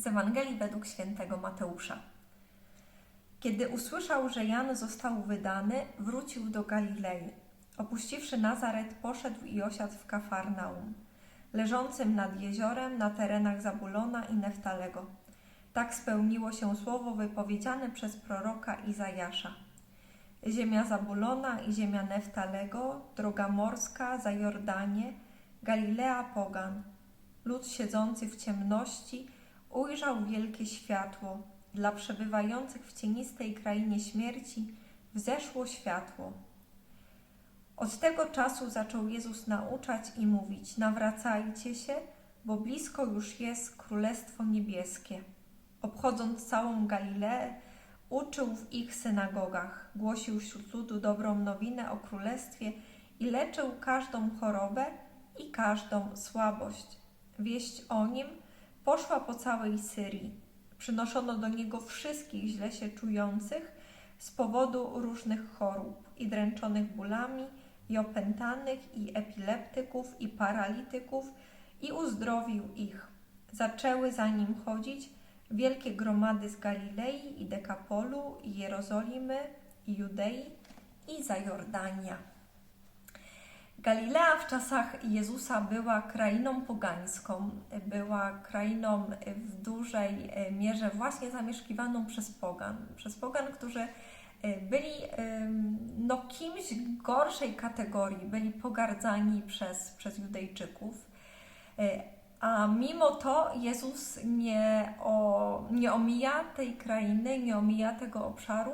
Z Ewangelii według świętego Mateusza. Kiedy usłyszał, że Jan został wydany, wrócił do Galilei. Opuściwszy Nazaret, poszedł i osiadł w Kafarnaum, leżącym nad jeziorem na terenach Zabulona i Neftalego. Tak spełniło się słowo wypowiedziane przez proroka Izajasza. Ziemia Zabulona i ziemia Neftalego, droga morska za Jordanie, Galilea pogan. Lud siedzący w ciemności ujrzał wielkie światło. Dla przebywających w cienistej krainie śmierci wzeszło światło. Od tego czasu zaczął Jezus nauczać i mówić: Nawracajcie się, bo blisko już jest Królestwo Niebieskie. Obchodząc całą Galileę, uczył w ich synagogach, głosił wśród ludu dobrą nowinę o Królestwie i leczył każdą chorobę i każdą słabość. Wieść o nim poszła po całej Syrii. Przynoszono do niego wszystkich źle się czujących z powodu różnych chorób i dręczonych bólami, i opętanych, i epileptyków, i paralityków, i uzdrowił ich. Zaczęły za nim chodzić wielkie gromady z Galilei i Dekapolu, i Jerozolimy, i Judei, i Zajordania. Galilea w czasach Jezusa była krainą pogańską, była krainą w dużej mierze właśnie zamieszkiwaną przez pogan, przez pogan, którzy byli no, kimś gorszej kategorii, byli pogardzani przez, przez Judejczyków. A mimo to Jezus nie, o, nie omija tej krainy, nie omija tego obszaru,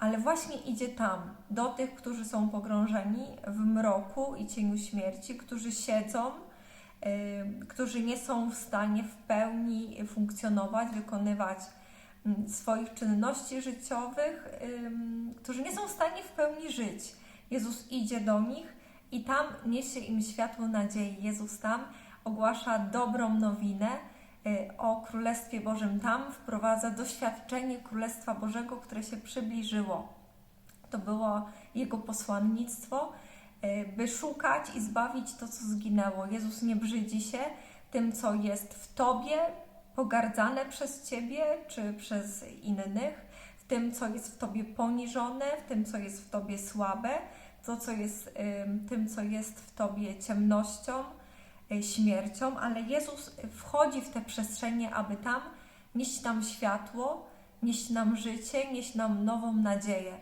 ale właśnie idzie tam, do tych, którzy są pogrążeni w mroku i cieniu śmierci, którzy siedzą, y, którzy nie są w stanie w pełni funkcjonować, wykonywać y, swoich czynności życiowych, którzy nie są w stanie w pełni żyć. Jezus idzie do nich i tam niesie im światło nadziei. Jezus tam ogłasza dobrą nowinę o Królestwie Bożym. Tam wprowadza doświadczenie Królestwa Bożego, które się przybliżyło. To było jego posłannictwo, y, by szukać i zbawić to, co zginęło. Jezus nie brzydzi się tym, co jest w Tobie, pogardzane przez Ciebie czy przez innych, w tym, co jest w Tobie poniżone, w tym, co jest w Tobie słabe, to, co jest tym, co jest w Tobie ciemnością, Y, śmiercią, ale Jezus wchodzi w te przestrzenie, aby tam nieść nam światło, nieść nam życie, nieść nam nową nadzieję.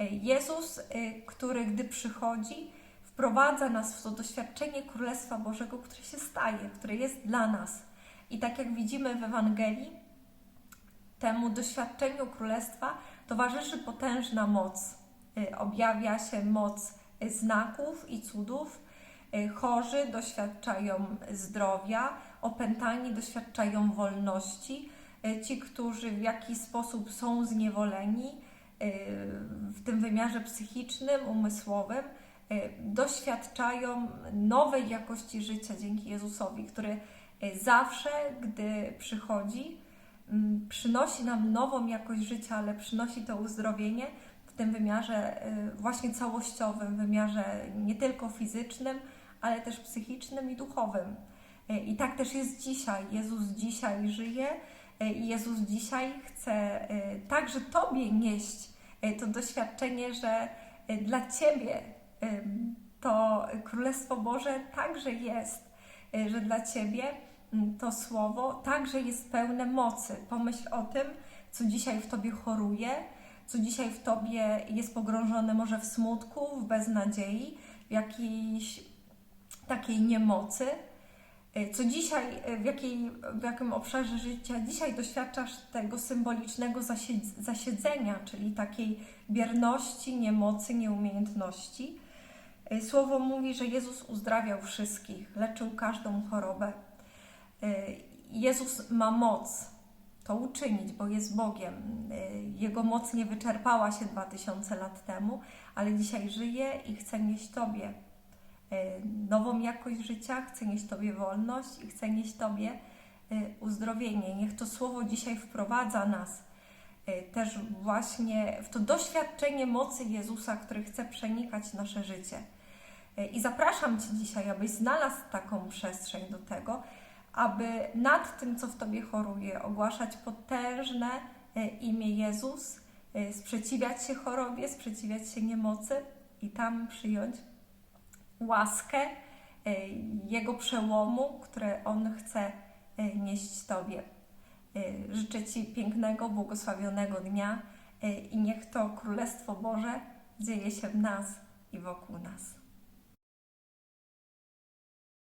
Y, Jezus, y, który gdy przychodzi, wprowadza nas w to doświadczenie Królestwa Bożego, które się staje, które jest dla nas. I tak jak widzimy w Ewangelii, temu doświadczeniu Królestwa towarzyszy potężna moc. Objawia się moc znaków i cudów, chorzy doświadczają zdrowia, opętani doświadczają wolności, y, ci, którzy w jakiś sposób są zniewoleni y, w tym wymiarze psychicznym, umysłowym, doświadczają nowej jakości życia dzięki Jezusowi, który zawsze, gdy przychodzi, mm, przynosi nam nową jakość życia, ale przynosi to uzdrowienie w tym wymiarze właśnie całościowym, wymiarze nie tylko fizycznym, ale też psychicznym i duchowym. E, I tak też jest dzisiaj. Jezus dzisiaj żyje e, i Jezus dzisiaj chce e, także Tobie nieść to doświadczenie, że dla Ciebie to Królestwo Boże także jest, że dla Ciebie to Słowo także jest pełne mocy. Pomyśl o tym, co dzisiaj w Tobie choruje, co dzisiaj w Tobie jest pogrążone może w smutku, w beznadziei, w jakiejś takiej niemocy, y, co dzisiaj, y, w, jakiej, w jakim obszarze życia dzisiaj doświadczasz tego symbolicznego zasiedzenia, czyli takiej bierności, niemocy, nieumiejętności. Y, Słowo mówi, że Jezus uzdrawiał wszystkich, leczył każdą chorobę. Jezus ma moc to uczynić, bo jest Bogiem. Jego moc nie wyczerpała się 2000 lat temu, ale dzisiaj żyje i chce nieść Tobie E, nową jakość życia, chcę nieść Tobie wolność i chcę nieść Tobie e, uzdrowienie. Niech to słowo dzisiaj wprowadza nas e, też właśnie w to doświadczenie mocy Jezusa, który chce przenikać nasze życie. I zapraszam Cię dzisiaj, abyś znalazł taką przestrzeń do tego, aby nad tym, co w Tobie choruje, ogłaszać potężne e, imię Jezus, e, sprzeciwiać się chorobie, sprzeciwiać się niemocy i tam przyjąć łaskę e, Jego przełomu, które On chce e, nieść Tobie. E, Życzę Ci pięknego, błogosławionego dnia i niech to Królestwo Boże dzieje się w nas i wokół nas.